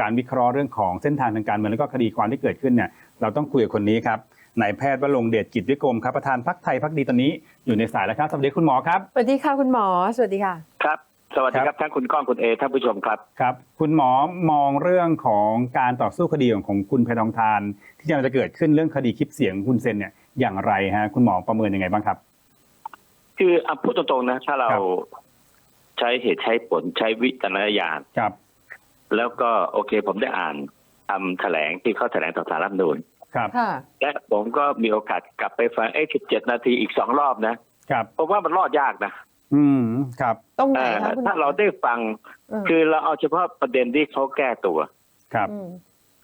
การวิเคราะห์เรื่องของเส้นทางทางการเมืองแล้วก็คดีความที่เกิดขึ้นเนี่ยเราต้องคุยกับคนนี้ครับนายแพทย์วรงค์เดชกิจวิกรมครับประธานพักไทยพักดีตอนนี้อยู่ในสายแล้วครับสวัสดีคุณหมอครับสวัสดีค่ะคุณหมอสวัสดีค่ะครับ สวัสดีคครัรับบทั้งคุณก้องคุณเอท่านผู้ชมครับครับ คุณหมอมองเรื่องของการต่อสู้คดีของของคุณแพทองทาน ที่กำลังจะเกิดขึ้นเรื่องคดีคลิปเสียงคุณเซนเนี่ยอย่างไรฮะคุณหมอประเมินยังไงบ้างครับ คืออะพูดตรงๆนะถ้าเราครับใช้เหตุใช้ผลใช้วิจารณญาณครับ แล้วก็โอเคผมได้อ่านคำแถลงที่เขาแถลงต่อสารรัฐธรรมนูญครับค่ะและผมก็มีโอกาสกลับไปฟังเอ้สิบเจ็ดนาทีอีกสองรอบนะครับผมว่ามันรอดยากนะ อืมครับตรงไหนเอ่อคะคุณหมอถ้าเราได้ฟังเออคือเราเอาเฉพาะประเด็นที่เขาแก้ตัว ครับม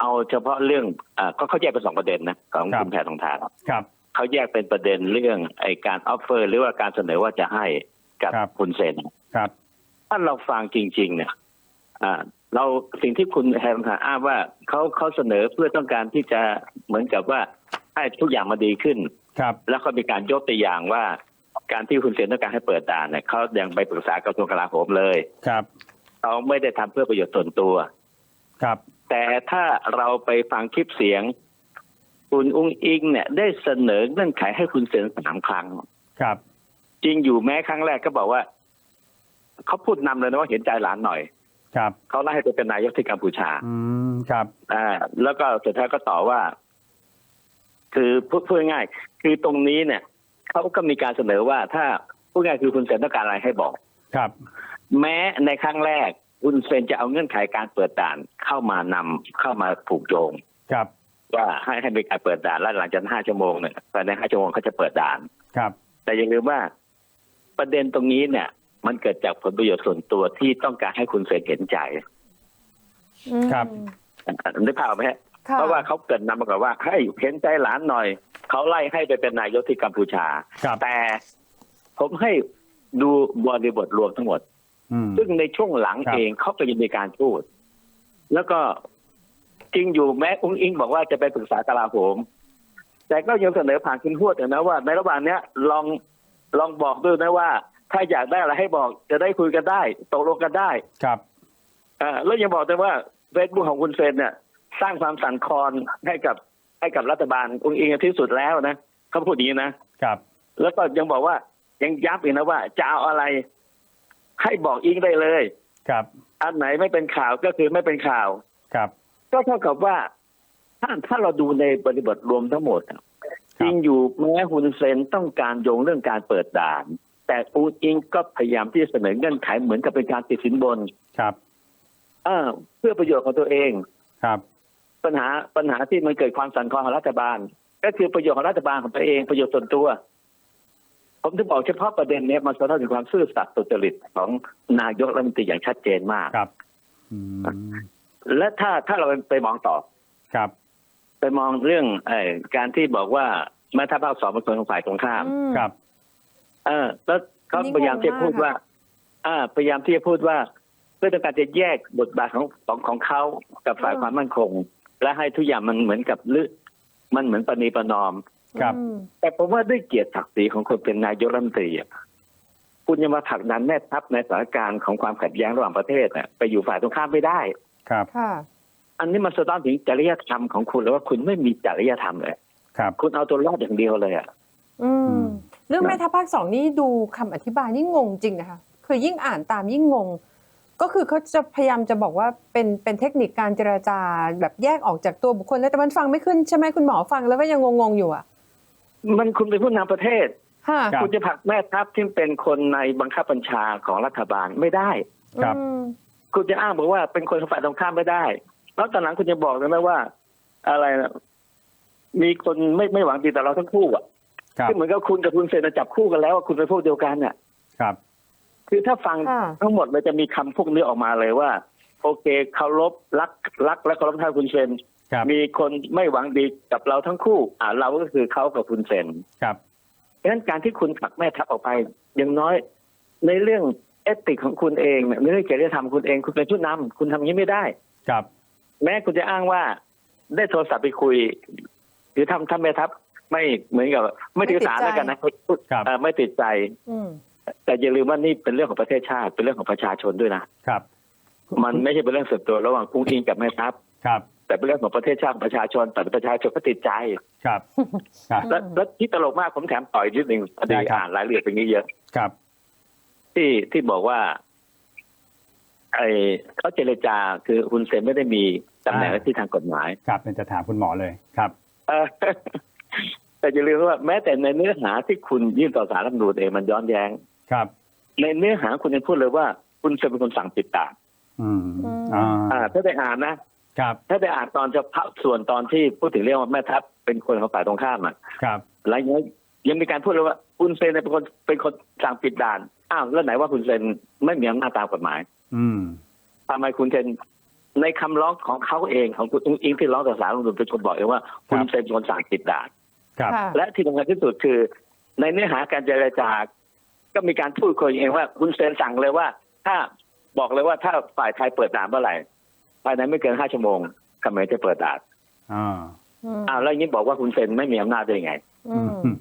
เอาเฉพาะเรื่องอ่าก็เขาแยกเป็นสองประเด็นนะของครับคุณแพทองทานครับเขาแยกเป็นประเด็นเรื่องไอการออฟเฟอร์ หรือว่าการเสนอว่าจะให้กับครับคุณเซนครับ ถ้าเราฟังจริง ๆ เนี่ยอ่า เราสิ่งที่คุณแฮมอ้างว่าเขาเขาเสนอเพื่อต้องการที่จะเหมือนกับว่าให้ทุกอย่างมาดีขึ้น ครับ แล้วก็มีการยกตัวอย่างว่า การที่คุณเซนต้องการให้เปิดด่านเนี่ยเขายังไปปรึกษากระทรวงกลาโหมเลยครับเขาไม่ได้ทำเพื่อประโยชน์ส่วนตัว ครับ แต่ถ้าเราไปฟังคลิปเสียง คุณอุ้งอิงเนี่ยได้เสนอเงื่อนไขให้คุณเซ็นสามครั้งครับ จริงอยู่แม้ครั้งแรกก็บอกว่าเขาพูดนำเลยนะว่าเห็นใจหลานหน่อย ครับเขาไล่ให้ไปเป็นนายกที่กัมพูชา อืมครับอ่าแล้วก็สุดท้ายก็ต่อว่า คือพูดพูดง่ายๆคือตรงนี้เนี่ยเขาก็มีการเสนอว่า ถ้าพูดง่ายๆคือคุณเซนต้องการอะไรให้บอก ครับ แม้ในครั้งแรกคุณเซนจะเอาเงื่อนไขการเปิดด่านเข้ามานำเข้ามาผูกโยงครับว่าให้ให้มีการเปิดด่านแล้วหลังจากห้าชั่วโมงเนี่ยภายในห้าชั่วโมงเขาจะเปิดด่านครับ แต่อย่าลืมว่าประเด็นตรงนี้เนี่ย มันเกิดจากผลประโยชน์ส่วนตัวที่ต้องการให้คุณเซนเห็นใจอืมครับนึกภาพออกไหมฮะค่เพราะว่าเขาเกิดนำมากับว่าให้เห็นใจหลานหน่อย เขาไล่ให้ไปเป็นนายกที่กัมพูชาครับแต่ผมให้ดูบริบทรวมทั้งหมดอืมซึ่งในช่วงหลังครับเองเขาก็ยังมีการพูด แล้วก็จริงอยู่แม้อุ้งอิงบอกว่าจะไปปรึกษากลาโหม แต่ก็ยังเสนอผ่านคุณพูดนะว่า ในระหว่างเนี้ยลองลองบอกด้วยนะว่า ถ้าอยากได้อะไรให้บอกจะได้คุยกันได้ ตกลงกันได้ครับอ่าแล้วยังบอกด้วยว่าเฟซบุ๊กของคุณเซนเนี่ยสร้างความสั่นคลอนให้กับให้กับรัฐบาลอุ้งอิงที่สุดแล้วนะเขาพูดอย่างนี้นะครับ แล้วก็ยังบอกว่ายังย้ำอีกนะว่า จะเอาอะไรให้บอกอิงได้เลย ครับ อันไหนไม่เป็นข่าวก็คือไม่เป็นข่าวครับ ก็เท่ากับว่าถ้าถ้าเราดูในบริบทรวมทั้งหมดอะจริงอยู่แม้ฮุนเซนต้องการโยงเรื่องการเปิดด่าน แต่อูอิงก็พยายามที่จะเสนอเงื่อนไขเหมือนกับเป็นการติดสินบนครับเออเพื่อประโยชน์ของตัวเองครับ ปัญหาปัญหาที่มันเกิดความสั่นคลอนของรัฐบาล ก็คือประโยชน์ของรัฐบาลของตัวเองประโยชน์ส่วนตัว ผมถึงบอกเฉพาะประเด็นเนี้ยมันสะท้อนถึงความซื่อสัตย์สุจริตของนายกรัฐมนตรีอย่างชัดเจนมากครับอืมและถ้าถ้าเราไปมองต่อครับ ไปมองเรื่องเออการที่บอกว่าแม่ทัพภาคสองเป็นคนของฝ่ายตรงข้ามอืมครับเออแล้วเขานี่พยายามที่จะพูดงงมากว่า อ่า พยายามที่จะพูดว่าเพื่อต้องการจะแยกบทบาทของของของเขากับฝ่ายความมั่นคง และให้ทุกอย่างมันเหมือนกับลึมันเหมือนปณีประนอมครับอืมแต่ผมว่าด้วยเกียรติศักดิ์ศรีของคนเป็นนายกรัฐมนตรีอะคุณยังมาผลักดันแม่ทัพในสถานการณ์ของความขัดแย้งระหว่างประเทศน่ะไปอยู่ฝ่ายตรงข้ามไม่ได้ครับค่ะอันนี้มันสะท้อนถึงจริยธรรมของคุณแล้วว่าคุณไม่มีจริยธรรมเลยครับ คุณเอาตัวรอดอย่างเดียวเลยอะอือืมม เรื่องแม่ทัพภาคสองนี่ดูคำอธิบายนี่งงจริงนะคะคือยิ่งอ่านตามยิ่งงง ก็คือเขาจะพยายามจะบอกว่าเป็นเป็นเทคนิคการเจรจาแบบแยกออกจากตัวบุคคลแล้วแต่มันฟังไม่ขึ้นใช่ไหมคุณหมอฟังแล้วก็ยังงงๆอยู่อะมันคุณเป็นผู้นำประเทศค่ะครับคุณจะผลักแม่ทัพที่เป็นคนในบังคับบัญชาของรัฐบาลไม่ได้ครับอืมคุณจะอ้างบอกว่าเป็นคนของฝ่ายตรงข้ามไม่ได้ แล้วตอนหลังคุณจะบอกเลยนะว่า อะไรนะมีคนไม่ไม่หวังดีต่อเราทั้งคู่อะ ครับคือเหมือนกับคุณกับคุณเซนจับคู่กันแล้วว่าคุณเป็นพวกเดียวกันอะครับ คือถ้าฟังค่ะทั้งหมดมันจะมีคำพวกนี้ออกมาเลยว่า โอเคเคารพรักรักและเคารพท่านคุณเซนครับมีคนไม่หวังดีกับเราทั้งคู่ อ่าเราก็คือเขากับคุณเซนครับเพราะฉะนั้นการที่คุณผลักแม่ทัพออกไปอย่างน้อย ในเรื่องเอติกของคุณเองเนี่ยในเรื่องจริยธรรมคุณเองคุณเป็นผู้นำคุณทำอย่างนี้ไม่ได้ ครับ แม้คุณจะอ้างว่าได้โทรศัพท์ไปคุย หรือทำทำแม่ทัพ ไม่เหมือนกับไม่ถือสารแล้วกันนะครับเอ่อไม่ติดใจอืมแต่อย่าลืมว่านี่เป็นเรื่องของประเทศชาติ เป็นเรื่องของประชาชนด้วยนะครับ มันไม่ใช่เป็นเรื่องส่วนตัวระหว่างกุ้งอิงกับแม่ทัพครับ แต่เป็นเรื่องของประเทศชาติประชาชนแต่ประชาชนก็ติดใจครับครับและและที่ตลกมากผมแถมต่อยนิดหนึ่งพอดีได้ครับอ่านรายละเอียดเป็นนี้เยอะครับ ที่ที่บอกว่า ไอเขาเจรจาคือคุณเซนไม่ได้มีตำแหน่งหน้าที่ทางกฎหมาย ครับเนี่ยจะถามคุณหมอเลยครับ เออแต่อย่าลืมว่าแม้แต่ในเนื้อหาที่คุณยื่นต่อสารรัฐธรรมนูญเองมันย้อนแย้งครับ ในเนื้อหาคุณยังพูดเลยว่า คุณเซนเป็นคนสั่งปิดตาอืมอืมอ่าอ่า ถ้าได้อ่านนะครับ ถ้าได้อ่านตอนเฉพาะส่วนตอนที่พูดถึงเรื่องว่าแม่ทัพเป็นคนของฝ่ายตรงข้ามอะครับแล้วยังยังมีการพูดเลยว่าคุณเซนเนี่ยเป็นคนเป็นคนสั่งปิดด่านอ้าวแล้วไหนว่าคุณเซนไม่มีอำนาจตามกฎหมาย อืมทำไมคุณเซนในคำร้องของเขาเองของคุณอุ้งอิงที่ร้องต่อศาลรัฐธรรมนูญเป็นคนบอกเองว่า คุณครับเซนเป็นคนสั่งปิดด่านครับค่ะ และที่สำคัญที่สุดคือ ในเนื้อหาการเจรจาก็มีการพูดคุยเองว่าคุณเซนสั่งเลยว่า ถ้าบอกเลยว่าถ้าฝ่ายไทยเปิดด่านเมื่อไหร่ภายในไม่เกินห้าชั่วโมงเขมรจะเปิดด่านอ่าอืมอ้าวแล้วอย่างนี้บอกว่าคุณเซนไม่มีอำนาจได้ยังไงอืมอืม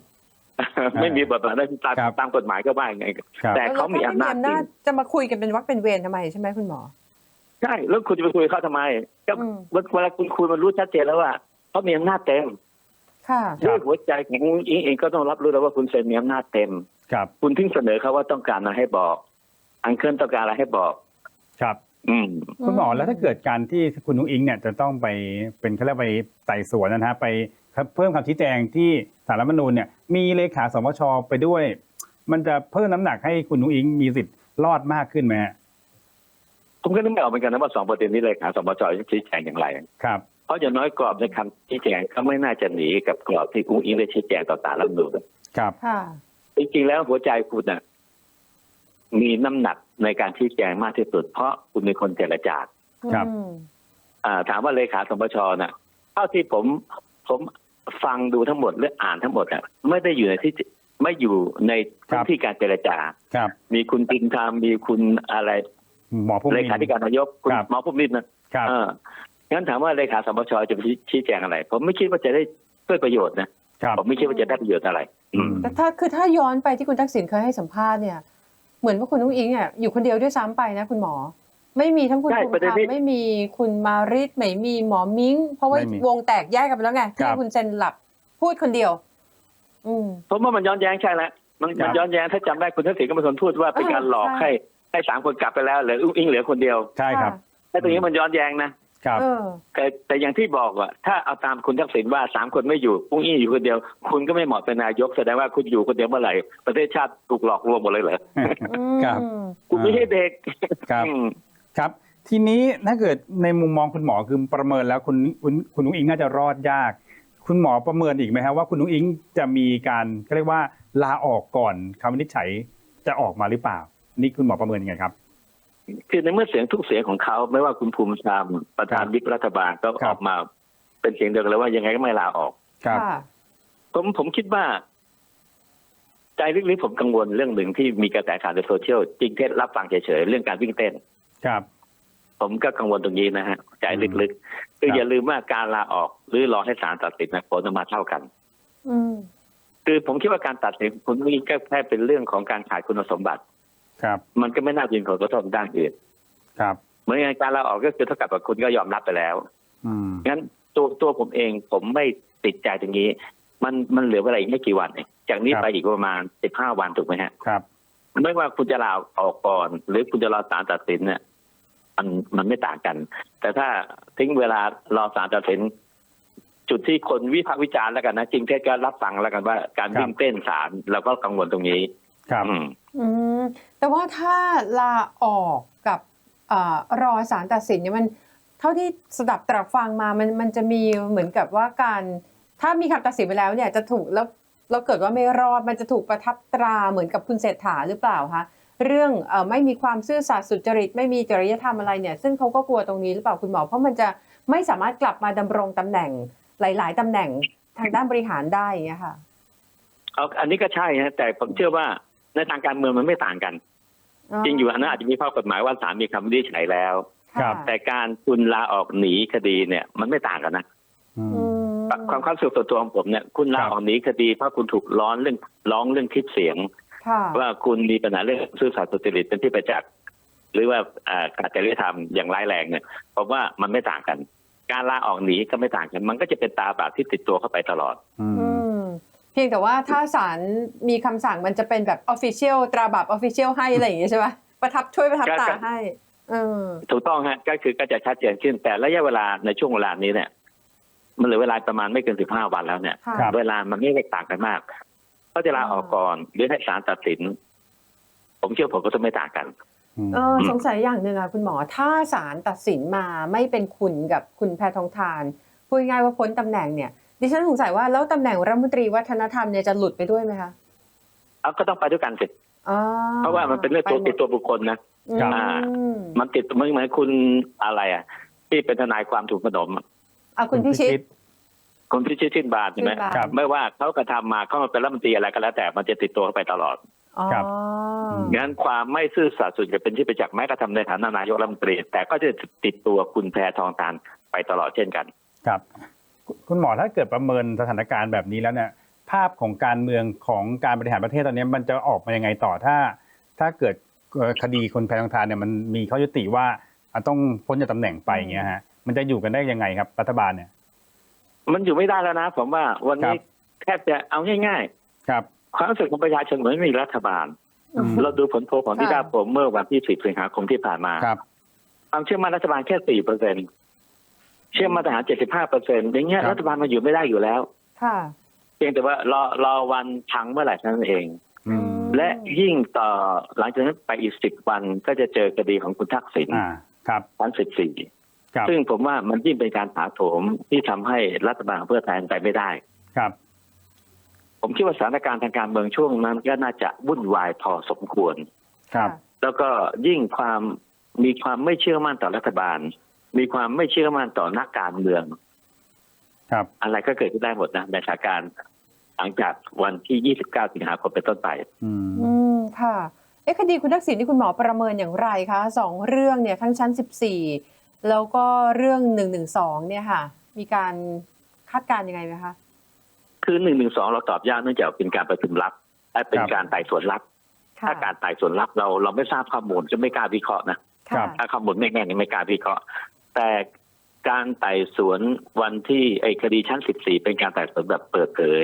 ไม่มีบทบาทได้ตามครับตามกฎหมายก็ว่ายังไงครับแต่เขามีอำนาจจริงจะมาคุยกันเป็นวักเป็นเวรทำไมใช่ไหมคุณหมอใช่แล้วคุณจะไปคุยกับเขาทำไมก็อืมเวลาคุณคุยมันรู้ชัดเจนแล้วว่าเขามีอำนาจเต็ม ค่ะครับด้วยหัวใจของคุณอิงเองก็ต้องรับรู้แล้วว่าคุณเซนมีอำนาจเต็ม ครับ คุณถึงเสนอเขาว่าต้องการอะไรให้บอก อังเคิลต้องการอะไรให้บอก ครับ อืมคุณหมอแล้วถ้าเกิดการที่คุณนุ้งอิงเนี่ยจะต้องไปเป็นเขาเรียกไปไต่สวนนะฮะไปเพิ่มคำชี้แจงที่สารรัฐธรรมนูญเนี่ยมีเลขาสมชไปด้วย มันจะเพิ่มน้ำหนักให้คุณนุ้งอิงมีสิทธิ์รอดมากขึ้นไหมฮะผมก็นึกไม่ออกเหมือนกันนะว่าสองประเด็นนี้เลยขาสมจจะชี้แจงอย่างไร ครับ เพราะอย่างน้อยกรอบในคำชี้แจงเขาไม่น่าจะหนีกับกรอบที่อุ้งอิงได้ชี้แจงต่อสารรัฐธรรมนูญครับค่ะจริงๆแล้วหัวใจคุณน่ะ มีน้ำหนักในการชี้แจงมากที่สุด เพราะคุณเป็นคนเจรจาครับอืมอ่า ถามว่าเลขาสมชน่ะเท่าที่ผมผมฟังดูทั้งหมดหรืออ่านทั้งหมดอะไม่ได้อยู่ในที่ไม่อยู่ในพื้นที่การเจรจาครับ มีคุณปินทามมีคุณอะไรหมอผู้เลมีขาธิการนายกคุณครับหมอพุ่มนิดนะครับเออ งั้นถามว่าเลขาสมชจะชี้แจงอะไร ผมไม่คิดว่าจะได้เพื่อประโยชน์นะครับผมไม่คิดว่าจะได้ประโยชน์อะไรอืมแต่ถ้าคือถ้าย้อนไปที่คุณทักษิณเคยให้สัมภาษณ์เนี่ย เหมือนว่าคุณนุ้งอิงอะอยู่คนเดียวด้วยซ้ำไปนะคุณหมอ ไม่มีทั้งคุณใช่ภูมิประเด็ธรนรมนี้ไม่มีคุณมาริดไม่มีหมอมิ้ง เพราะว่าไม่มีวงแตกแยกกันไปแล้วไงครัที่บคุณเซนหลับพูดคนเดียว อืมผมว่ามันย้อนแย้งใช่แล้วมันครัมันบย้อนแย้งถ้าจำได้คุณทักษิณก็เป็นคนพูดว่าเป็นการหลอกใช่ให้ให้สามคนกลับไปแล้วเหลืออุ้งอิงเหลือคนเดียวใช่ครับถ้าตรงนี้มันย้อนแย้งนะ ครับเออแต่แต่อย่างที่บอกว่าถ้าเอาตามคุณทักษิณว่าสามคนไม่อยู่อุ้งอิงอยู่คนเดียว คุณก็ไม่เหมาะเป็นนายกแสดงว่าคุณอยู่คนเดียวเมื่อไหร่ประเทศชาติถูกหลอกลวงหมดเลยเหรออืมครับคุณไม่ใช่เด็กครับอืมครับ ทีนี้ถ้าเกิดในมุมมองคุณหมอคือประเมินแล้วคุณคุณคุณนุ้งอิงน่าจะรอดยาก คุณหมอประเมินอีกไหมครับว่าคุณนุ้งอิงจะมีการเขาเรียกว่าลาออกก่อนคำวินิจฉัยจะออกมาหรือเปล่า นี่คุณหมอประเมินยังไงครับ คือในเมื่อเสียงทุกเสียงของเขาไม่ว่าคุณภูมิธรรมประธานวิปรัฐบาลก็ครัอบอกมา เป็นเสียงเดียวกันเลยว่ายังไงก็ไม่ลาออกครับค่ะผมผมคิดว่า ใจลึกๆผมกังวลเรื่องหนึ่งที่มีกระแสข่าวในโซเชียลจริงเท็จรับฟังเฉยๆเรื่องการวิ่งเต้นครับ ผมก็กังวลตรงนี้นะฮะใจลึกๆคือครับอย่าลืมว่าการลาออกหรือรอให้ศาลตัดสินนะผลออกมาเท่ากันอืมคือผมคิดว่าการตัดสินคุณนี่ก็แค่เป็นเรื่องของการขาดคุณสมบัติ ครับ มันก็ไม่น่าจะเป็นผลกระทบด้านอื่นครับเหมือนกันการลาออกก็คือเท่ากับว่าคุณก็ยอมรับไปแล้วอืมงั้นตัวตัวผมเองผมไม่ติดใจตรงนี้ มันมันเหลือเวลาอีกไม่กี่วันเองจากนี้ครับไปอีกประมาณสิบห้าวันถูกไหมฮะครับไม่ว่าคุณจะลาออกก่อน หรือคุณจะรอศาลตัดสินเนี่ยมันมันไม่ต่างกัน แต่ถ้าทิ้งเวลารอศาลตัดสิน จุดที่คนวิพากษ์วิจารณ์แล้วกันนะจริงเท็จก็รับฟังแล้วกันว่า การครับวิ่งเต้นศาลเราก็กังวลตรงนี้ ครับอืมอืม แต่ว่าถ้าลาออกกับอรอศาลตัดสินเนี่ยมันเท่าที่สดับตรับฟังมามันมันจะมีเหมือนกับว่าการ ถ้ามีคำตัดสินไปแล้วเนี่ยจะถูกแล้วเราเกิดว่าไม่รอดมันจะถูกประทับตราเหมือนกับคุณเศรษฐาหรือเปล่าคะเรื่องอไม่มีความซื่อสัตย์สุจริต ไม่มีจริยธรรมอะไรเนี่ย ซึ่งเขาก็กลัวตรงนี้หรือเปล่าคุณหมอ เพราะมันจะไม่สามารถกลับมาดำรงตำแหน่งหลาย ๆตำแหน่งทางด้านบริหารได้เงี้ยค่ะเอาอันนี้ก็ใช่ฮะแต่ผมเชื่อว่าในทางการเมืองมันไม่ต่างกัน จริงอยู่อันนั้นอาจจะมีข้อกฎหมายว่าศาลมีคำวินิจฉัยแล้ว ครับะแต่การคุณลาออกหนีคดีเนี่ย มันไม่ต่างกันนะอือืมมความความสุขส่วนตัวของผมเนี่ย คุณลาครับออกหนีคดีเพราะคุณถูกร้อนเรื่องร้องเรื่องคลิปเสียงค่ะว่าคุณมีปัญหาเรื่องซื่อสัตย์สุจริตเป็นที่ประจักษ์หรือว่าอ่าขาดจริยธรรมอย่างร้ายแรงเนี่ยผมว่ามันไม่ต่างกัน การลาออกหนีก็ไม่ต่างกัน มันก็จะเป็นตาบาปที่ติดตัวเข้าไปตลอดอืมอืม เพียงแต่ว่าถ้าศาลมีคำสั่งมันจะเป็นแบบออฟฟิเชียลตราบับออฟฟิเชียลให้อะไรอย่างงี้ใช่ปะประทับช่วยประทับตาให้เออถูกต้องฮะก็คือก็จะชัดเจนขึ้น แต่ระยะเวลาในช่วงเวลานี้เนี่ย มันเหลือเวลาประมาณไม่เกินสิบห้าวันแล้วเนี่ยค่ะครับเวลามันไม่ได้ต่างกันมากเขาจะลาออกก่อนหรือให้ศาลตัดสิน ผมเชื่อผมก็จะไม่ต่างกันอืมเออสงสัยอย่างหนึ่งอะคุณหมอ ถ้าศาลตัดสินมาไม่เป็นคุณกับคุณแพทองทานพูดง่ายๆว่าพ้นตำแหน่งเนี่ย ดิฉันสงสัยว่าแล้วตำแหน่งรัฐมนตรีวัฒนธรรมเนี่ยจะหลุดไปด้วยไหมคะเอาก็ต้องไปด้วยกันสิอ๋อเพราะว่ามันเป็นเรื่องตัวไปหมติดตัวบุคคลนะครับอืมมันติดมันเหมือนคุณอะไรอะ ที่เป็นทนายความถูกขนมอะเอาคุณพิชิตคุณพิชิตชื่นบานใช่ไหมชื่นบานครับไม่ว่าเขากระทำมาเขามาเป็นรัฐมนตรีอะไรก็แล้วแต่มันจะติดตัวเข้าไปตลอดอ๋อครับงั้นความไม่ซื่อสัตย์สุจริตเป็นที่ประจักษ์แม้กระทำในฐานะนายกรัฐมนตรีแต่ก็จะติดตัวคุณแพทองทานไปตลอดเช่นกัน ครับ คุณคุณหมอถ้าเกิดประเมินสถานการณ์แบบนี้แล้วเนี่ยภาพของการเมืองของการบริหารประเทศตอนนี้มันจะออกมายังไงต่อถ้า ถ้าเกิดเอ่อคดีคนแพทองทานเนี่ยมันมีข้อยุติว่าอะต้องพ้นจากตำแหน่งไปอย่างเงี้ยฮะมันจะอยู่กันได้ยังไงครับ รัฐบาลเนี่ย มันอยู่ไม่ได้แล้วนะ ผมว่าวันนี้ครับแทบจะเอาง่ายครับๆความรู้สึกของประชาชนเหมือนไม่มีรัฐบาลอืมเราดูผลโพลของที่ค่ะดาผมเมื่อวันที่10สิงหาคมที่ผ่านมาครับความเชื่อมั่นรัฐบาลแค่4เปอร์เซ็น เชื่อมั่นทหาร75เปอร์เซ็นอย่างเงี้ยครับรัฐบาลมันอยู่ไม่ได้อยู่แล้ว ค่ะเพียงแต่ว่ารอรอวันพังเมื่อไหร่เท่านั้นเองอืมและยิ่งต่อหลังจากนั้นไปอีก10วันก็จะเจอคดีของคุณทักษิณอ่าครับชั้น14ครับซึ่งผมว่ามันยิ่งเป็นการถาโถมที่ทำให้รัฐบาลของเพื่อไทยไปไม่ได้ ครับ ผมคิดว่าสถานการณ์ทางการเมืองช่วงนั้นก็น่าจะวุ่นวายพอสมควร ครับ แล้วก็ยิ่งความมีความไม่เชื่อมั่นต่อรัฐบาล มีความไม่เชื่อมั่นต่อนักการเมือง ครับ อะไรก็เกิดขึ้นได้หมดนะในสถานการณ์หลังจากวันที่ 29 สิงหาคมเป็นต้นไป อืมอืมค่ะเอ๊ะคดีคุณทักษิณที่คุณหมอประเมินอย่างไรคะสองเรื่องเนี่ยทั้งชั้น 14 แล้วก็เรื่อง 112 เนี่ยค่ะ มีการคาดการณ์ยังไงไหมคะ คือ1นึเราตอบยากเนื่องจากเป็นการประชุมลับและเป็นครับการไต่สวนลับ ค่ะ ถ้าการไต่สวนลับเราเราไม่ทราบข้อมูลจะไม่กล้าวิเคราะห์นะครัค่ะบถ้าข้อมูลไม่แน่นไม่กล้าวิเคราะห์ แต่การไต่สวนวันที่ไอ้คดีชั้น 14 เป็นการไต่สวนแบบเปิดเผย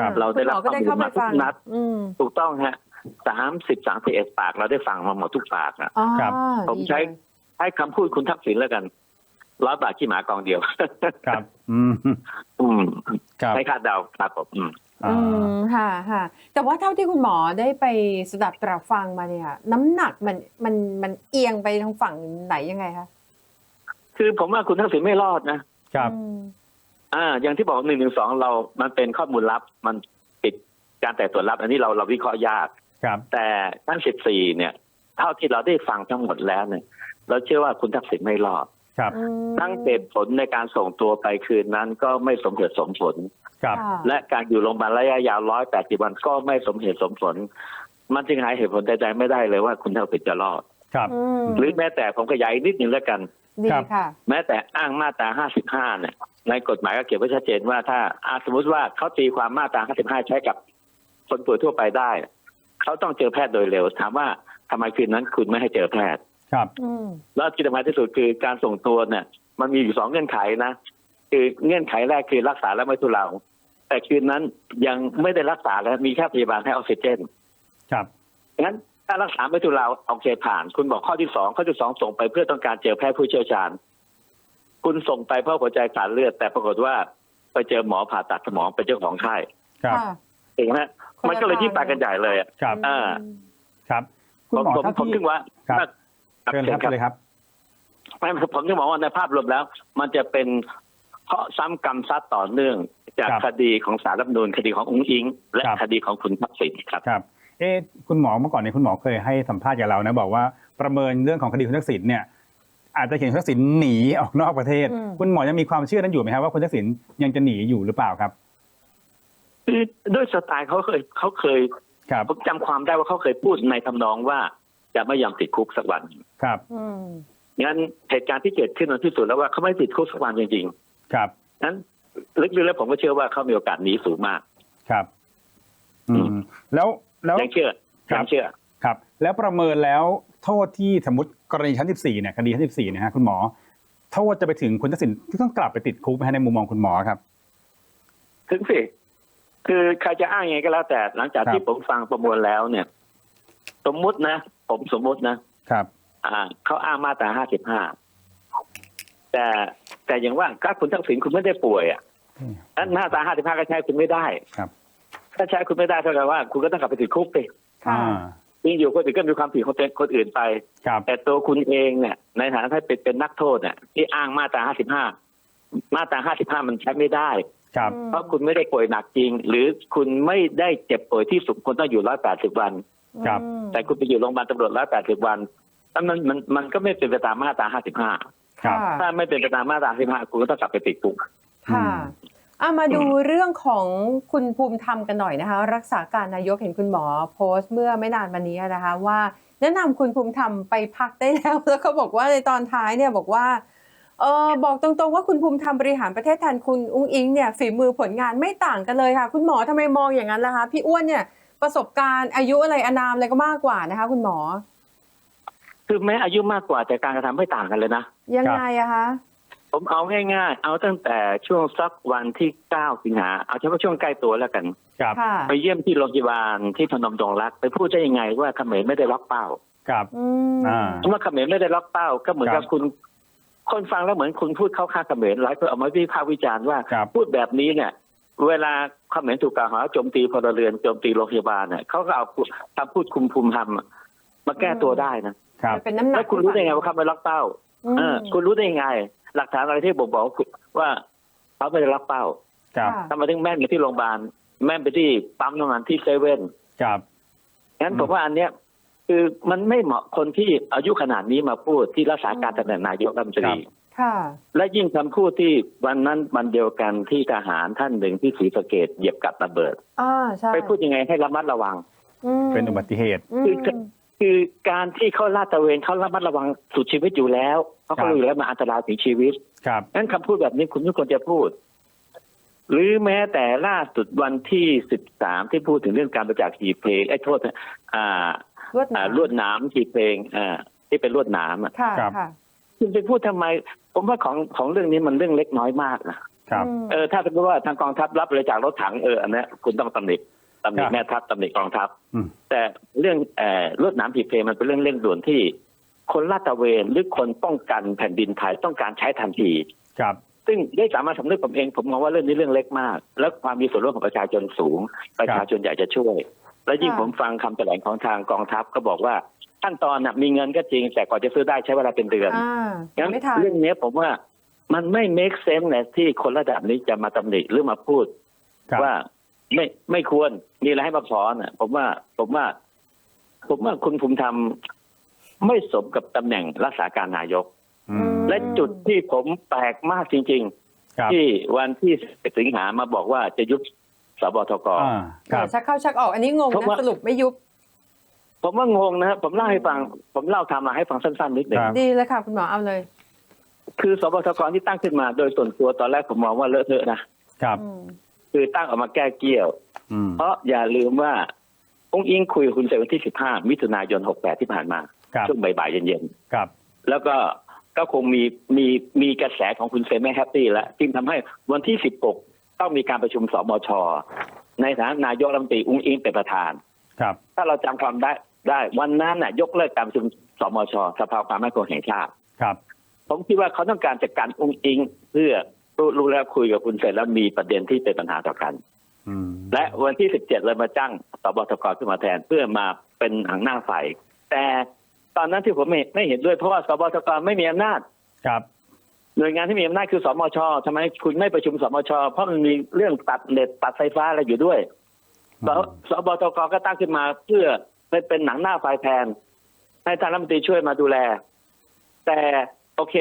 ครับเราได้รับคุณหมอก็ได้เข้าไปฟังข้อมูลมาทุกนัด อืมถูกต้องฮะสามสิบสามสิบเอ็ดปากเราได้ฟังมาหมดทุกปากนะ อ๋อครับ ผมดีใช้เลยให้คำพูดคุณทักษิณแล้วกันร้อยบาทขี้หมากองเดียว ครับอืมอืมครับให้คาดเดาครับผมอืมอ่าอืมค่ะค่ะแต่ว่าเท่าที่คุณหมอได้ไปสดับตรับฟังมาเนี่ย น้ำหนักมันมันมันเอียงไปทางฝั่งไหนยังไงคะ คือผมว่าคุณทักษิณไม่รอดนะครับอืมอ่า อย่างที่บอกหนึ่งหนึ่งสองเรา มันเป็นข้อมูลลับ มันปิดการแต่ตรวจลับ อันนี้เราเราวิเคราะห์ยาก ครับ แต่ทั้งสิบสี่เนี่ย เท่าที่เราได้ฟังทั้งหมดแล้วเนี่ย เราเชื่อว่าคุณทักษิณไม่รอด ครับอืมทั้งเหตุผลในการส่งตัวไปคืนนั้นก็ไม่สมเหตุสมผล ครับค่ะและการอยู่โรงพยาบาลระยะยาวร้อยแปดสิบวันก็ไม่สมเหตุสมผล มันจึงหาเหตุผลใดๆไม่ได้เลยว่าคุณทักษิณจะรอด ครับอืมหรือแม้แต่ผมขยายนิดนึงแล้วกัน ดีครับค่ะ แม้แต่อ้างมาตรา 55 เนี่ย ในกฎหมายก็เขียนไว้ชัดเจนว่าถ้าอาสมมติว่าเขาตีความมาตรา 55 ใช้กับคนป่วยทั่วไปได้ เขาต้องเจอแพทย์โดยเร็ว ถามว่าทำไมคืนนั้นคุณไม่ให้เจอแพทย์ ครับอืมแล้วที่สำคัญที่สุดคือการส่งตัวเนี่ย มันมีอยู่สองเงื่อนไขนะ คือเงื่อนไขแรกคือรักษาแล้วไม่ทุเลาแต่คืนนั้นยังไม่ได้รักษาแล้วมีแค่พยาบาลให้ออกซิเจน ครับงั้น ถ้ารักษาไม่ทุเลาโอเคผ่าน คุณบอกข้อที่สองข้อที่สองส่งไปเพื่อต้องการเจอแพทย์ผู้เชี่ยวชาญ คุณส่งไปเพราะหัวใจขาดเลือด แต่ปรากฏว่าไปเจอหมอผ่าตัดสมองเป็นเจ้าของไข้ครับค่ะถูกไหมมันก็เลยยิ่งไปกันใหญ่เลยอะครับอ่าครับคุผณมหมอผมถ้าผมที่ถึงว่าครับว่าเชิญครับเชิญเลยครับไม่ผมถึงบอกว่าในภาพรวมแล้ว มันจะเป็นเพราะซ้ำกรรมซัดต่อเนื่องจากครับคดีของสารรัฐธรรมนูญคดีขององค์อิง และครับคดีของคุณทักษิณครับครับ เอ๊ะคุณหมอเมื่อก่อนเนี่ยคุณหมอเคยให้สัมภาษณ์กับเรานะบอกว่าประเมินเรื่องของคดีคุณทักษิณเนี่ยอาจจะเห็นคุณทักษิณหนีออกนอกประเทศอืมคุณหมอยังมีความเชื่อนั้นอยู่ไหมครับว่าคุณทักษิณยังจะหนีอยู่หรือเปล่าครับคือด้วยสไตล์เขาเคยเขาเคยครับผมจำความได้ว่าเขาเคยพูดในทำนองว่าจะไม่ยอมติดคุกสักวันครับอืมงั้นเหตุการณ์ที่เกิดขึ้นมันพิสูจน์แล้วว่าเขาไม่ติดคุกสักวันจริงครับๆนั้นลึกๆแล้วผมก็เชื่อว่าเขามีโอกาสหนีสูงมาก ครับ อืมแล้ว แล้วยังเชื่อครับยังเชื่อครับ แล้วประเมินแล้วโทษที่สมมติกรณีชั้น 14เนี่ยคดีชั้น 14เนี่ยฮะคุณหมอ โทษจะไปถึงคุณทักษิณที่ต้องกลับไปติดคุกไหมฮะในมุมมองคุณหมอครับ ถึงสิคือใครจะอ้างยังไงก็แล้วแต่หลังจากครับที่ผมฟังประมวลแล้วเนี่ย สมมุตินะ ผมสมมุตินะครับ อ่าเขาอ้างมาตราห้าสิบห้าแต่แต่อย่างว่าถ้าคุณทักษิณคุณไม่ได้ป่วยอะนั้นมาตราห้าสิบห้าก็ใช้คุณไม่ได้ครับ ถ้าใช้คุณไม่ได้เท่ากับว่า คุณก็ต้องกลับไปติดคุกไปค่ะอ่ายิ่งอยู่คนอื่นก็มีความผิดของตัวคนอื่นไปครับแต่ตัวคุณเองเนี่ย ในฐานะที่เป็นเป็นนักโทษเนี่ยที่อ้างมาตราห้าสิบห้ามาตราห้าสิบห้ามันใช้ไม่ได้ครับเพราะคุณไม่ได้ป่วยหนักจริง หรือคุณไม่ได้เจ็บป่วยที่สุดคนต้องอยู่ร้อยแปดสิบวันครับอืมแต่คุณไปอยู่โรงพยาบาลตำรวจร้อยแปดสิบวันแล้วมันมันมันก็ไม่เป็นไปตามมาตราห้าสิบห้าครับค่ะถ้าไม่เป็นไปตามมาตราสิบห้าคุณก็ต้องกลับไปติดคุก ค่ะอืมอะมาดูเรื่องของคุณภูมิธรรมกันหน่อยนะคะ รักษาการนายกเห็นคุณหมอโพสต์เมื่อไม่นานมานี้นะคะ ว่าแนะนำคุณภูมิธรรมไปพักได้แล้ว แล้วก็บอกว่าในตอนท้ายเนี่ยบอกว่าเออบอกตรงๆว่าคุณภูมิธรรมบริหารประเทศแทนคุณอุ้งอิงเนี่ยฝีมือผลงานไม่ต่างกันเลยค่ะ คุณหมอทำไมมองอย่างนั้นล่ะคะพี่อ้วนเนี่ยประสบการณ์อายุอะไรอานามอะไรก็มากกว่านะคะ คุณหมอ คือแม้อายุมากกว่าแต่การกระทำไม่ต่างกันเลยนะยังไงอะคะ ผมเอาง่ายๆ เอาตั้งแต่ช่วงสักวันที่เก้าสิงหา เอาเฉพาะช่วงใกล้ตัวแล้วกัน ครับ ค่ะไปเยี่ยมที่โรงพยาบาลที่พนมดงรัก ไปพูดได้ยังไงว่าเขมรไม่ได้ล็อกเป้าครับ อืมอ่าคำว่าเขมรไม่ได้ล็อกเป้า ก็เหมือนกับครับคุณ คนฟังแล้วเหมือนคุณพูดเข้าข้างเขมรหลายคนเอามาวิพากษ์วิจารณ์ว่า ครับ พูดแบบนี้เนี่ย เวลาเขมรถูกกล่าวหาว่าโจมตีพลเรือนโจมตีโรงพยาบาลเนี่ยเขาก็เอาคำพูดคุมภูมิธรรมอะมาแก้ตัวได้นะครับ มันเป็นน้ำหนักแล้วคุณรู้ได้ไงว่าเขาไม่ล็อกเป้า อืม เออคุณรู้ได้ยังไง หลักฐานอะไรที่บอกบอกว่าเขาไม่ได้ล็อกเป้าครับค่ะทำไมถึงแม่นไปที่โรงพยาบาลแม่นไปที่ปั๊มน้ำมันที่เซเว่นครับงั้นอืมผมว่าอันเนี้ยคือมันไม่เหมาะคนที่อายุขนาดนี้มาพูดที่รักษาการตำแหน่งนายกรัฐมนตรีค่ะและยิ่งคำพูดที่วันนั้นวันเดียวกันที่ทหารท่านหนึ่งที่ศรีสะเกดเหยียบกับระเบิดอ่าใช่ไปพูดยังไงให้ระมัดระวังมเป็นอุบัติเหตุอืมคือ คือการที่เขาลาดตระเวนเขาระมัดระวังสุดชีวิตอยู่แล้วเพราะเขาครับรู้อยู่แล้วมันอันตรายถึงชีวิตครับงั้นคำพูดแบบนี้คุณไม่ควรจะพูด หรือแม้แต่ล่าสุดวันที่สิบสามที่พูดถึงเรื่องการประจักษ์หีบเพลงไอ้โทษนะอ่าลวดหอ่าน้ำลวดหนามหีบเพลงอ่าที่เป็นลวดหนามอะค่ะครับค่ะคุณไปพูดทำไม ผมว่าของของเรื่องนี้มันเรื่องเล็กน้อยมากนะครับอืมเออถ้าเป็นว่าทางกองทัพรับบริจาครถถังเอออันเนี้ยคุณต้องตำหนิ ตำหนิครับแม่ทัพตำหนิกองทัพอืมแต่เรื่องเอ่อลวดหนามหีบเพลงมันเป็นเรื่องเร่งด่วนที่ คนลาดตระเวนหรือคนป้องกันแผ่นดินไทยต้องการใช้ทันทีครับ ซึ่งได้สามารถสำนึกผมเอง ผมมองว่าเรื่องนี้เรื่องเล็กมาก และความมีส่วนร่วมของประชาชนสูง ประชาชนอยากจะช่วย และยิ่งค่ะผมฟังคำแถลงของทางกองทัพก็บอกว่าขั้นตอนน่ะมีเงินก็จริง แต่กว่อนจะซื้อได้ใช้เวลาเป็นเดือนอ่างั้นไม่ทันเรื่องนี้ผมว่ามันไม่ make sense นะที่คนระดับนี้จะมาตำหนิหรือมาพูดครับว่า ไม่ไม่ควรมีอะไรให้มาสอนน่ะผมว่าผมว่า ผมว่าคุณภูมิธรรมไม่สมกับตำแหน่งรักษาการนายกอืมและจุดที่ผมแปลกมากจริงครับๆที่วันที่สิงหามาบอกว่าจะยุบสบทกอ่าครับชักเข้าชักออก อันนี้งงเพราะนะว่าสรุปไม่ยุบ ผมว่างงนะครับผมเล่าให้ฟัง ผมเล่าไทำมาให้ฟังสั้นๆนิดหนึ่งครับดีเลยค่ะ คุณหมอเอาเลย คือสบทกที่ตั้งขึ้นมา โดยส่วนตัวตอนแรกผมมองว่าเลอะเทอะนะครับอืม คือตั้งออกมาแก้เกี้ยวอืมเพราะอย่าลืมว่าองค์อิงคุยกับคุณเสกวันที่15มิถุนายน68ที่ผ่านมาครับช่วงบ่ายๆเย็นครับๆแล้วก็ก็คงมีมีมีกระแสของคุณเซนไม่แฮปปี้แล้วจึงทำให้วันที่16ต้องมีการประชุมสมช ในฐานะนายกรัฐมนตรีอุ้งอิงเป็นประธาน ครับ ถ้าเราจำความได้ได้วันนั้นน่ะ ยกเลิกการประชุมสมชสภาความมั่นคงแห่งชาติครับ ผมคิดว่าเขาต้องการจัดการอุ้งอิงเพื่อ รู้รู้แล้วคุยกับคุณเสร็จแล้วมีประเด็นที่เป็นปัญหาต่อกันอืมและวันที่17เลยมาจ้างสบทกขึ้นมาแทนเพื่อมาเป็นหางหน้าฝ่ายแต่ตอนนั้นที่ผมไม่ไม่เห็นด้วยเพราะว่าสบทกไม่มีอำนาจครับหน่วยงานที่มีอำนาจคือสมชทำไมคุณไม่ประชุมสมชเพราะมันมีเรื่องตัดเน็ตตัดไฟฟ้าอะไรอยู่ด้วยสสบทกก็ตั้งขึ้นมาเพื่อเป็นเป็นหนังหน้าฝ่ายแทนให้ท่านรัฐมนตรีช่วยมาดูแล แต่โอเค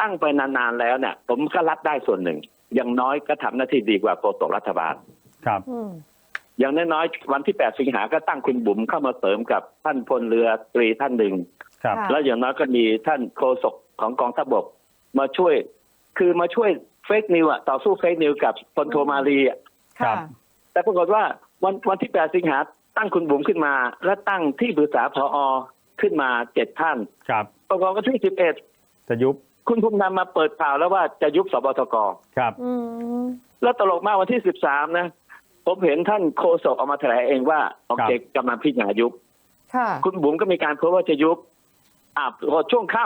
ตั้งไปนานๆแล้วเนี่ย ผมก็รับได้ส่วนหนึ่ง อย่างน้อยก็ทำหน้าที่ดีกว่าโฆษกรัฐบาลครับอืมอย่างน้อยๆวันที่ 8 สิงหาก็ตั้งคุณบุ๋มเข้ามาเสริมกับท่านพลเรือตรีท่านหนึ่งครับค่ะแล้วอย่างน้อยก็มีท่านโฆษกของกองทัพบกมาช่วย คือมาช่วยเฟกนิวอะต่อสู้เฟกนิวกับพลโทมาลีอะครัค่ะบแต่ปรากฏว่าวันวันที่ 8 สิงหาตั้งคุณบุ๋มขึ้นมา และตั้งที่ปรึกษาพอขึ้นมาเจ็ดท่าน ครับประกอบกันที่สิบเอ็ดจะยุบ คุณภูมิธรรมมาเปิดข่าวแล้วว่าจะยุบสบทกครับ อืม แล้วตลกมากวันที่สิบสามนะ ผมเห็นท่านโฆษกออกมาแถลงเองว่าโอเคกำลังพิจารณายุบ ค่ะคุณบุ๋มก็มีการโพสต์ว่าจะยุบอ่าพอช่วงค่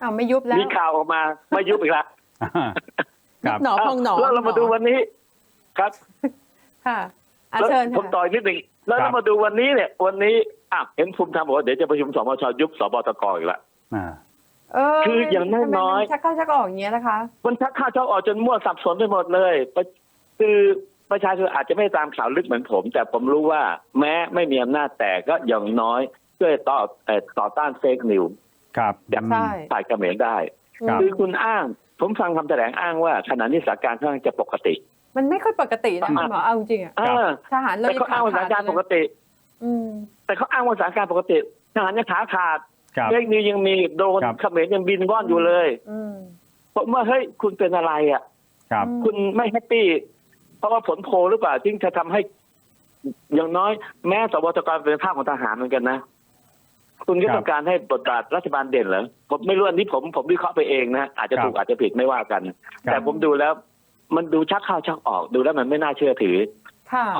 อ้าวไม่ยุบแล้ำวมีข่าวออกมาไม่ยุบอีกแล้วครับหนอพองหนอแล้วเรามาดูวันนี้ ครับค่ะอะแล้วเชิญผมค่ะต่อยนิดหนึ่งแล้วครัเราบ มาดูวันนี้เนี่ย วันนี้อะเห็นภูมิธรรมบอกว่าเดี๋ยวจะประชุมสมชยุบสบทกอีกแล้วอ่า เออคืออย่างน้อยๆ ทำไมมัชักเข้าชักออกอย่างเงี้ยนะคะ มันชักข้าวชักออกจนมั่วสับสนไปหมดเลยประคือประชาชนอาจจะไม่ตามข่าวลึกเหมือนผม แต่ผมรู้ว่าแม้ไม่มีอำนาจแต่ก็อย่างน้อยช่วยต่อเอ่อต่อต้านเฟกนิวครับอย่างใช่ ฝ่ายเขมรได้ ครับ คือคุณอ้าง ผมฟังคำแถลงอ้างว่าขณะนี้สถานการณ์ค่อนข้างจะปกติมันไม่ค่อยปกตินะอะคุณหมอเอาจริงๆอะเออทหารเราแต่ยังเขาอ้างว่าสถานการณ์ปกติ อืมแต่เขาอ้างว่าสถานการณ์ปกติทหารยังขาขาดครับ เฟกนิวยังมีโดนครับเขมรยังบินว่อนอยู่เลยอืมผมว่าเฮ้ยคุณเป็นอะไรอะครับอืมคุณไม่แฮปปี้เพราะว่าผลโพลหรือเปล่าที่จะทำให้ อย่างน้อยแม้สวทกเป็นภาคของทหารเหมือนกันนะคุณก็ครับต้องการให้บทบาทรัฐบาลเด่นเหรอผมไม่รู้อันนี้ผมผมวิเคราะห์ไปเองนะอาจจะครับถูกอาจจะผิดไม่ว่ากันครับแต่ผมดูแล้ว มันดูชักเข้าชักออกดูแล้วมันไม่น่าเชื่อถือค่ะ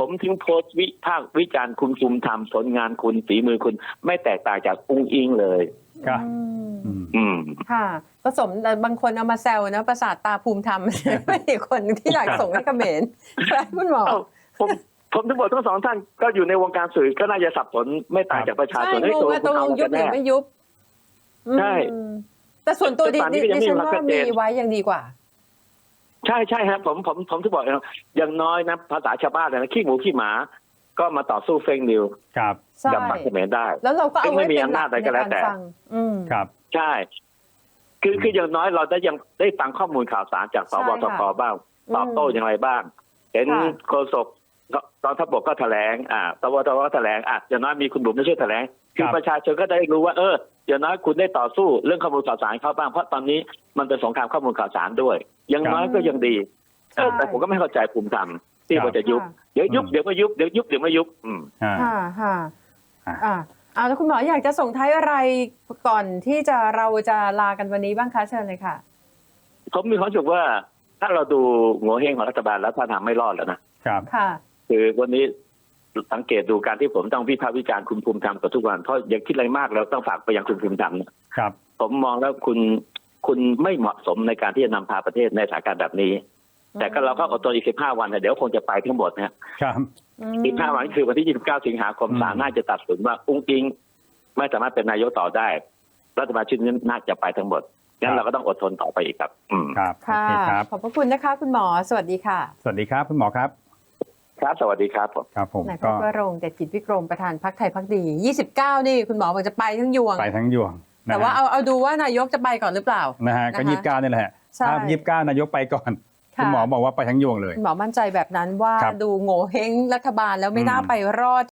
ผมถึงโพสต์วิพากษ์วิจารณ์คุณภูมิธรรมผลงานคุณฝีมือคุณ ไม่แตกต่างจากอุ้งอิงเลยครับอืมอืมอืมค่ะผสมแต่บางคนเอามาแซวนะประสาทตาภูมิธรรมไม่ใช่คนที่อยากส่งให้เขมรใช่คุณหมอเอ้าผมผมถึงบอกทั้งสองท่านก็อยู่ในวงการสื่อก็น่าจะสับสนไม่ต่างจากประชาใช่ชนให้งงตัวว่าคุตณกลเอางยุกับนหรือแน่ไม่ยุบใช่อืมแต่ส่วนตัวดิแต่ป่านนี้ดิก็ยังดิไม่ฉันมีว่าความชัดเจมีนไว้ยังดีกว่า ใช่ใช่ฮะผมผมผมที่บอกนะอย่างน้อยนะภาษาชาวบ้านเลยนะขี้หมูขี้หมา ก็มาต่อสู้เฟกนิวครับใช่กับฝั่งเขมรได้ แล้วเราก็เอาไว้ซึ่งไม่มีเป็นอำหลันาจกใดในก็แล้วการแต่ฟังอืม ครับ ใช่ คือคืออย่างน้อยเราได้ยังได้ฟังข้อมูลข่าวสารจากสใช่บทค่ะบ้างอืมตอบโต้อย่างไรบ้าง เห็นค่ะ โฆษกตอนทัพบกก็แถลง อ่าสบทก็แถลงอะอย่างน้อยมีคุณบุ๋มมาช่วยแถลงคือครับ ประชาชนก็ได้รู้ว่าเอออย่างน้อยคุณได้ต่อสู้เรื่องข้อมูลข่าวสารเขาบ้างเพราะตอนนี้มันเป็นสงครามข้อมูลข่าวสารด้วยอ ย่างน้อยก็ยังดีเออใช่ แต่ผมก็ไม่เข้าใจภูมิธรรมที่ครับ ว่าจะยุบค่ะเดี๋ยวยุบอืมเดี๋ยวไม่ยุบเดี๋ยวยุบเดี๋ยวไม่ยุบอืม อ่า ค่ะค่ะอะ อ่าเอาแล้วคุณหมออยากจะส่งท้ายอะไรก่อนที่จะเราจะลากันวันนี้บ้างคะเชิญเลยค่ะ ผมมีความรู้สึกว่า ถ้าเราดูหัวเฮงของรัฐบาลแล้วท่าทางไม่รอดแล้วนะครับ ค่ะ คือวันนี้สังเกตดูการที่ผมต้องวิพากษ์วิจารณ์คุณภูมิธรรมกับทุกวันเพราะอย่าคิดอะไรมากเราต้องฝากไปยังคุณภูมิธรรมนะครับ ผมมองแล้วคุณ คุณไม่เหมาะสมในการที่จะนำพาประเทศในสถานการณ์แบบนี้ แต่ก็เราก็อดทนอีกสิบห้าวันนะเดี๋ยวคงจะไปทั้งหมดนะครับสิบห้าวันคือวันที่ยี่สิบเก้าสิงหาคมอืมศาลน่าจะตัดสินว่าอุ้งอิง ไม่สามารถเป็นนายกต่อได้ รัฐบาลชุดนี้น่าจะไปทั้งหมดงั้นเราก็ต้องอดทนต่อไปอีกครับอืมครับโอค่ะเคครับขอบพระคุณนะคะ คุณหมอสวัสดีค่ะ สวัสดีครับ คุณหมอครับครับ สวัสดีครับผมครับผมนายแพก็ทย์วรงค์เดชกิจวิกรมประธานพักไทยพักดี 29 นี่คุณหมอบอกจะไปทั้งยวง ไปทั้งยวงนะ แต่ว่าฮะเอาเอาดูว่านายกจะไปก่อนหรือเปล่านะฮะก็นะคะยี่สิบเก้านี่แหละใช่ถ้ายี่สิบเก้านายกไปก่อนค่ะคุณหมอบอกว่าไปทั้งยวงเลยคุณหมอมั่นใจแบบนั้นว่าครับดูโง่เฮงรัฐบาลแล้วไม่น่าอืมไปรอด